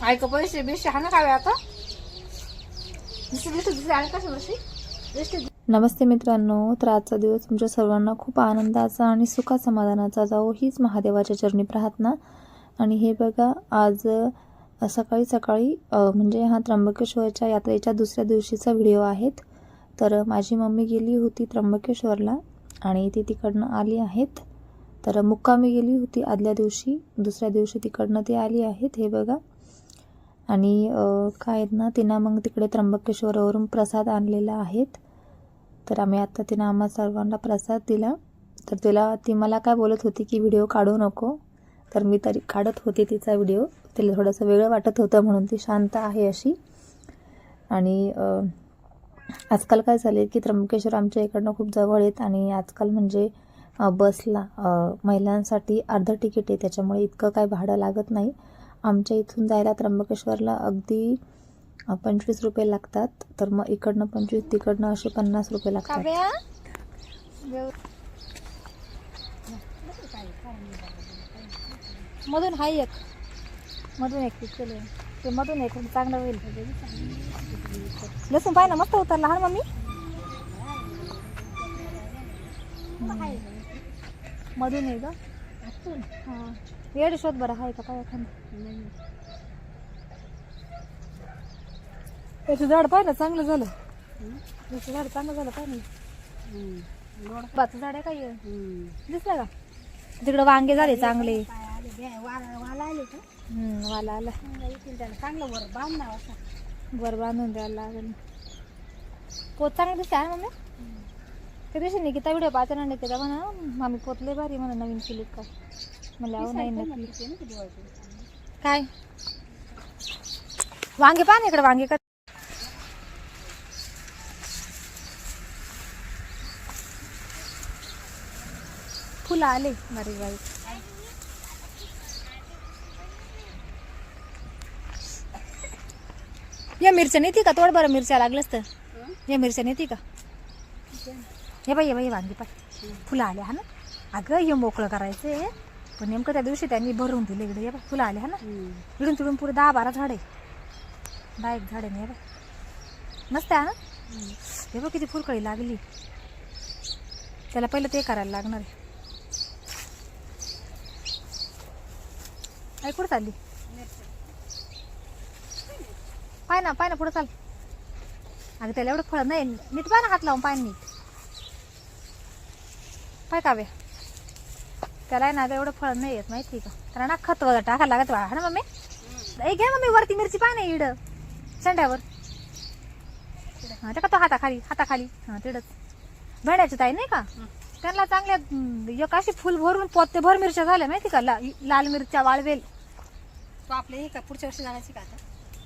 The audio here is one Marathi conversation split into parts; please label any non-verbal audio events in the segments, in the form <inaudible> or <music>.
ऐक पैसे बिशे हा ना काय आता? नमस्ते मित्रांनो तर आजचा दिवस तुमच्या सर्वांना खूप आनंदाचा आणि सुखा समाधानाचा जावो हीच महादेवाच्या चरणी प्रार्थना. आणि हे बघा आज सकाळी सकाळी म्हणजे हा त्र्यंबकेश्वरच्या यात्रेच्या दुसऱ्या दिवशीचा व्हिडिओ आहेत. तर माझी मम्मी गेली होती त्र्यंबकेश्वरला आणि ती तिकडनं आली आहेत. तर मुक्कामी गेली होती आदल्या दिवशी दुसऱ्या दिवशी तिकडनं ती आली आहेत. हे बघा आणि काय आहेत ना तिनं मग तिकडे त्र्यंबकेश्वरवरून प्रसाद आणलेला आहेत. तर आम्ही आता तिनं आम्हा सर्वांना प्रसाद दिला. तर तिला ती मला काय बोलत होती की व्हिडिओ काढू नको. तर मी तरी काढत होते तिचा व्हिडिओ. तिला थोडंसं वेगळं वाटत होतं म्हणून ती शांत आहे अशी. आणि आजकाल काय झाले की त्र्यंबकेश्वर आमच्या इकडनं खूप जवळ आहेत आणि आजकाल म्हणजे बसला महिलांसाठी अर्धं तिकीट आहे. त्याच्यामुळे इतकं काय भाडं लागत नाही. आमच्या इथून जायला त्र्यंबकेश्वरला अगदी पंचवीस रुपये लागतात. तर मग इकडनं पंचवीस तिकडनं असे पन्नास रुपये लागतात. मधून हाय एक. मधून एक ते मधून एक म्हणजे चांगलं होईल. लसूण पाय ना मस्त उतरला. लहान मम्मी. मधून आहे ग हा. येड शोध बरं आहे का काय एखादं? त्याचं झाड पाहिलं चांगलं झालं. त्याचं झाड चांगलं झालं पाय बाचं झाड आहे काय हे? दिसलं का? तिकडं वांगे झाले चांगले. वाला आले हम्म, वाला आला. चांगलं वर बांध वर बांधून द्यायला लागेल. पोत चांगलं दिसते आहे ना मम्मी? त्या दिवशी निकिता व्हिडिओ पाहताना निकिता म्हणा मामी पोतले भारी म्हणा नवीन केली का नाही नक्की काय? वांगे पाहा ना इकडे वांगे का फुलं आले बारीक बारीक या मिरच्या नेती का? तोड बरं मिरच्या लागलंच तर. या मिरच्या नेती का? हे बाई हे बाई वांगी पाय फुलं आले हा ना. अगं हे मोकळं करायचंय. पण नेमकं त्या दिवशी त्यांनी भरून दिले इकडे हे बाई फुलं आले हा ना? इकडून तिकडून पुढे दहा बारा झाडे दहा एक झाडे नाही हे बाई मस्त आहे ना? हे बघ किती फुलकळी लागली. त्याला पहिलं ते करायला लागणार आहे. ऐकून चालली? पाय ना पाय ना पुढे चाल. अगं त्याला एवढं फळ नाही. नीट पाय ना हात लावून पाय नीट पाय काव्या. त्याला आहे ना आता एवढं फळ नाही येत माहिती का? त्याला ना खत वगैरे टाकायला लागत बा हा ना मम्मी? ए घ्या मम्मी वरती मिरची ना इड. शेंड्यावर. हा ते का तो हाताखाली हाताखाली. हा तिडच. भेण्याची ताई नाही का? त्यांना चांगल्या एक अशी फुल भरून पोते भर मिरच्या झाल्या माहिती का? ला- लाल मिरच्या वाळवेल. तू आपल्या हे का पुढच्या वर्षी जाण्याची का आता?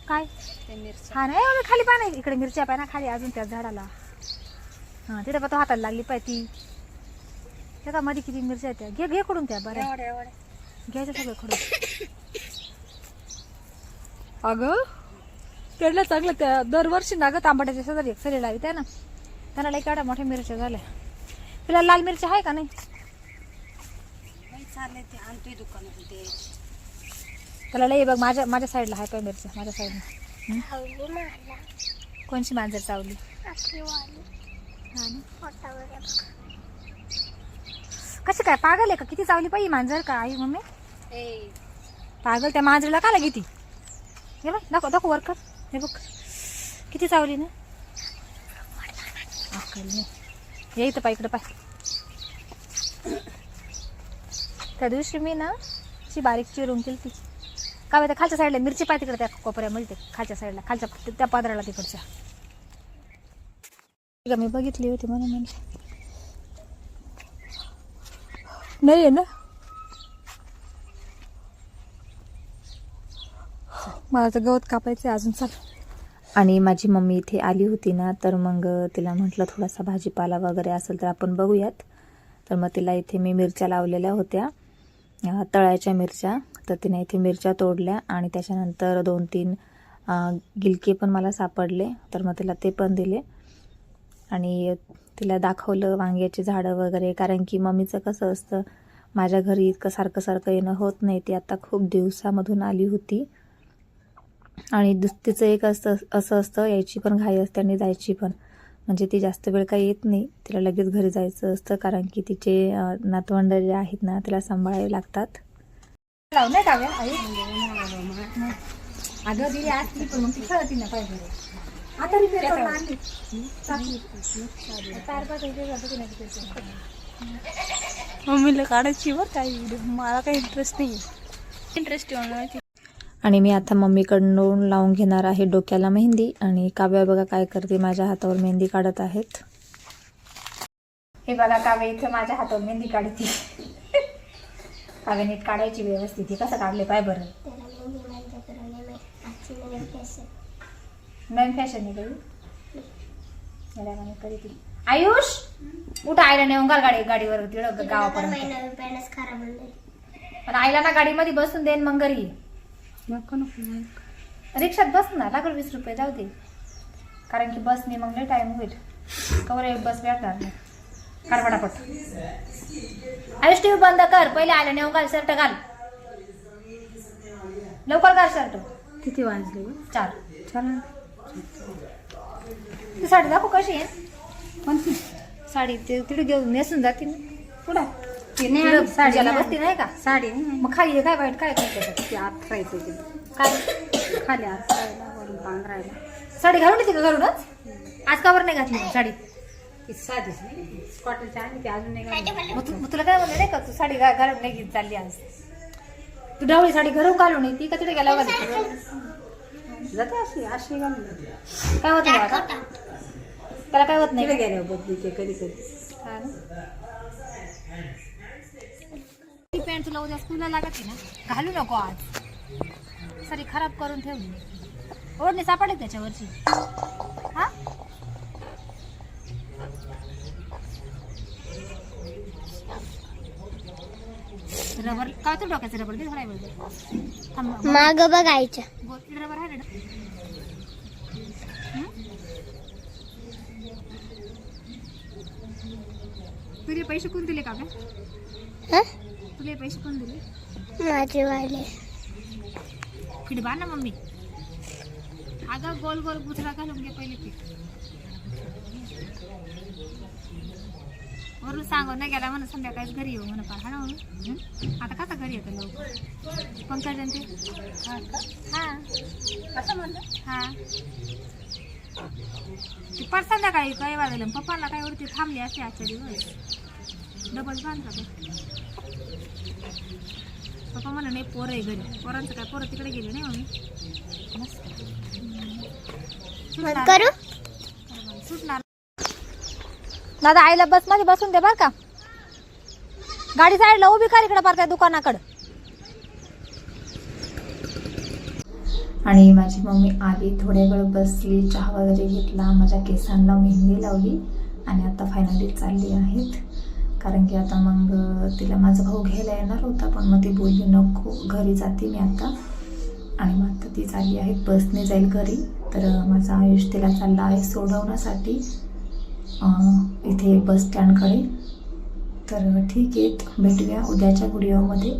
काय? ते हा नाही एवढं खाली पाय इकडे मिरच्या ना खाली अजून त्या झाडाला. हा तिथे पण तो हाताला लागली पाय ती. त्या का मध्ये किती मिरच्या आहेत त्या. घे घे कडून त्या बऱ्या एवढ्या एवढ्या घ्यायच्या सगळं खडून. अगं त्यांना चांगलं त्या दरवर्षी ना ग तांबट्याच्या शेजारी एक सरी लावी त्या ना. त्यांना लई केवढ्या मोठ्या मिरच्या झाल्या. तुला लाल मिरच्या आहे का नाही? नाही चाललंय ते आणतोय दुकानातून ते. त्याला लई बघ माझ्या माझ्या साईडला आहे पाय मिरच्या माझ्या साईडला. कोणची मांजर चावली? हा कशी काय? पागल आहे का? किती चावली पाहिजे मांजर का आई मम्मी? पागल त्या मांजरीला का लागी ती हे बघ दाखव दाखव वर्कर हे बघ. किती चावली ना? अक्कल नाही. इथं पाय इकडं पाय त्या दिवशी मी ना अशी बारीक चिरून केली ती का माहिती त्या खालच्या साईडला मिरची पाय तिकडे त्या कोपऱ्यामध्ये ते खालच्या साईडला खालच्या त्या पदराला तिकडच्या. ठीक आहे, मी बघितली होती म्हणून म्हणजे नाही आहे ना? मला तर गवत कापायचं आहे अजून चाल. आणि माझी मम्मी इथे आली होती ना तर मग तिला म्हटलं थोडासा भाजीपाला वगैरे असेल तर आपण बघूयात. तर मग तिला इथे मी मिरच्या लावलेल्या होत्या तळ्याच्या मिरच्या. तर तिने इथे मिरच्या तोडल्या आणि त्याच्यानंतर दोन तीन गिलके पण मला सापडले. तर मग तिला ते पण दिले. आणि तिला दाखवलं वांग्याची झाडं वगैरे. कारण की मम्मीचं कसं असतं माझ्या घरी इतकं सारखं सारखं येणं होत नाही. ती आता खूप दिवसामधून आली होती. आणि दुस तिचं एक असतं असं असतं यायची पण घाई असते आणि जायची पण. म्हणजे ती जास्त वेळ काही येत नाही. तिला लगेच घरी जायचं असतं कारण की तिचे नातवंड जे आहेत ना तिला सांभाळावे लागतात. लाव का अगं दिली असती पण मग ती खेळती ना पाहिजे. आता रिपेअर करून आणली. मम्मीला काढायची बरं काही व्हिडिओ मला काही इंटरेस्ट नाही इंटरेस्ट आणि मी आता मम्मीकडून लावून घेणार आहे डोक्याला मेहंदी आणि काव्या बघा काय करते माझ्या हातावर मेहंदी काढत आहेत. हे बघा काव्य इथं माझ्या हातावर मेहंदी काढते. <laughs> काव्य नीट काढायची व्यवस्थित हे कसं काढले पाय बरं. नवीन फॅशन आहे काही कधी ती आयुष उठ आईला नेऊन घाल गाडी गाडीवर तिकडं गावापर्यंत पण आईला ना गाडीमध्ये बसून देईन मग घरी. रिक्षात बस ना लागल वीस रुपये जाऊ दे. कारण की बसने मग लय टाइम होईल. कवर एक बस भेटणार नाही. काढ आयुष टीव्ही बंद कर. पहिले आलं नेऊन घाल शर्ट घाल. लवकर घाल शर्ट. किती वाजले चार. चला ती साडी दाखव कशी आहे. कोणती साडी ते तिथे घेऊन नेसून जाते ना. पुढं. ते तिकडं साडी पूजाला नाही. बसते नाही का? साडी नाही मग खाली काय वाईट? काय काय त्याच्यात? ते आत राहायचं ते. काय? खाली आत राहायला वरून पांघरायला. साडी घालून येते का घरूनच? आज कावर नाही घातली साडी. ती साधीच नाही कॉटनची आणि ती अजून नाही घालून. मग तू मग तुला काय म्हणलं नाही का? तू साडी घा- घालून नाही घेत चालली आज. तू ढवळी साडी घरून घालून येते का तिथे गेला जाते अशी अशी. काय होत नाही आता? त्याला काय होत नाही? गेल्यावर बदलीचे कधी कधी. हा? ती पॅन्ट तुला उद्या स्कूलला लागत ना? घालू नको आज. सारी खराब करून ठेवली ओढणी सापडेल त्याच्यावरची. रबर काय तू डोक्याचं रबर? दे वेळ थांब माग बघायच्या गोल रबर आहे ना? तुझे पैसे कोण दिले का? तुला पैसे कोण दिले? माझे वाले. फिडबा ना मम्मी. अगं गोल गोल गुजरा घालून घे पहिले पीठ वरून सांगून नाही गेला म्हणून संध्याकाळीच घरी येऊ म्हणून हा ना हं? आता कसा घरी येतं लवकर? पंकज आणि ते? हा असं म्हणलं? हा. ती पाच संध्याकाळी काय वाजलं पप्पाला काय वरती थांबली असते आजच्या दिवस डबल बांधला पप्पा म्हणा नाही पोरं आहे घरी. पोरांचं काय पोरं तिकडे गेले नाही मम्मी? मस्त. हम्म. सुटणार. दादा आईला बसमध्ये बसून दे बर का. गाडी साईडला उभी कर इकडे पार त्या दुकानाकडं. आणि माझी मम्मी आली थोड्या वेळ बसली चहा वगैरे घेतला माझ्या केसांना मेहंदी लावली आणि आता फायनली चालली आहेत. कारण की आता मग तिला माझा भाऊ घ्यायला येणार होता पण मग ती बोलली नको घरी जाते मी आता. आणि मग आता ती चालली आहे बसने जाईल घरी. तर माझा आयुष तिला चालला आहे सोडवण्यासाठी. इथे बस स्टँडकडे. तर ठीक आहे भेटूया उद्याच्या व्हिडिओमध्ये.